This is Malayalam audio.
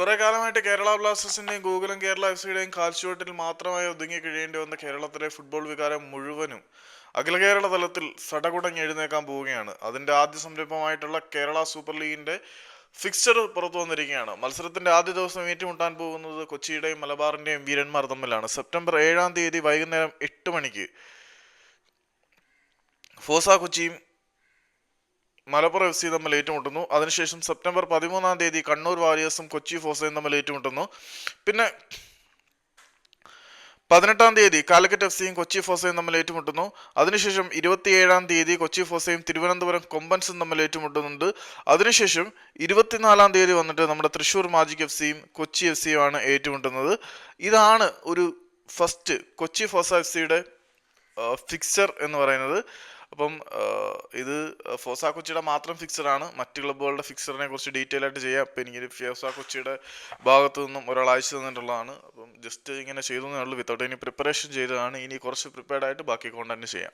കുറെ കാലമായിട്ട് കേരള ബ്ലാസ്റ്റേഴ്സിന്റെയും ഗൂഗിളും കേരള എഫ് സിയുടെയും കാൽച്ചുവട്ടിൽ മാത്രമായി ഒതുങ്ങി കഴിയേണ്ടി വന്ന കേരളത്തിലെ ഫുട്ബോൾ വികാരം മുഴുവനും അഖില കേരള തലത്തിൽ സടകുടങ്ങി എഴുന്നേക്കാൻ പോവുകയാണ്. അതിന്റെ ആദ്യ സംരംഭമായിട്ടുള്ള കേരള സൂപ്പർ ലീഗിന്റെ ഫിക്സ്ചർ പുറത്തു വന്നിരിക്കുകയാണ്. മത്സരത്തിന്റെ ആദ്യ ദിവസം ഏറ്റുമുട്ടാൻ പോകുന്നത് കൊച്ചിയുടെയും മലബാറിന്റെയും വീരന്മാർ തമ്മിലാണ്. സെപ്റ്റംബർ ഏഴാം തീയതി വൈകുന്നേരം എട്ട് മണിക്ക് ഫോസ കൊച്ചിയും മലപ്പുറം എഫ് സി തമ്മിൽ ഏറ്റുമുട്ടുന്നു. അതിനുശേഷം സെപ്റ്റംബർ പതിമൂന്നാം തീയതി കണ്ണൂർ വാരിയേഴ്സും കൊച്ചി ഫോസയും തമ്മിൽ ഏറ്റുമുട്ടുന്നു. പിന്നെ പതിനെട്ടാം തീയതി കാലിക്കറ്റ് എഫ് സിയും കൊച്ചി ഫോസയും തമ്മിൽ ഏറ്റുമുട്ടുന്നു. അതിനുശേഷം ഇരുപത്തിയേഴാം തീയതി കൊച്ചി ഫോസയും തിരുവനന്തപുരം കൊമ്പൻസും തമ്മിൽ ഏറ്റുമുട്ടുന്നുണ്ട്. അതിനുശേഷം ഇരുപത്തിനാലാം തീയതി വന്നിട്ട് നമ്മുടെ തൃശ്ശൂർ മാജിക് എഫ് സിയും കൊച്ചി എഫ് സിയുമാണ് ഏറ്റുമുട്ടുന്നത്. ഇതാണ് ഒരു ഫസ്റ്റ് കൊച്ചി ഫോസ എഫ് സിയുടെ ഫിക്സർ എന്ന് പറയുന്നത്. അപ്പം ഇത് ഫോസ കൊച്ചിയുടെ മാത്രം ഫിക്സറാണ് മറ്റ് ക്ലബ്ബുകളുടെ ഫിക്സറിനെ കുറിച്ച് ഡീറ്റെയിൽ ആയിട്ട് ചെയ്യാം. അപ്പം എനിക്ക് ഫോസ കൊച്ചിയുടെ ഭാഗത്തു നിന്നും ഒരാൾ തന്നിട്ടുള്ളതാണ്. അപ്പം ജസ്റ്റ് ഇങ്ങനെ ചെയ്തു ഉള്ളൂ. വിത്തൗട്ട് ഇനി പ്രിപ്പറേഷൻ ചെയ്തതാണ്. ഇനി കുറച്ച് പ്രിപ്പയർഡ് ആയിട്ട് ബാക്കി കോണ്ടന്റ് ചെയ്യാം.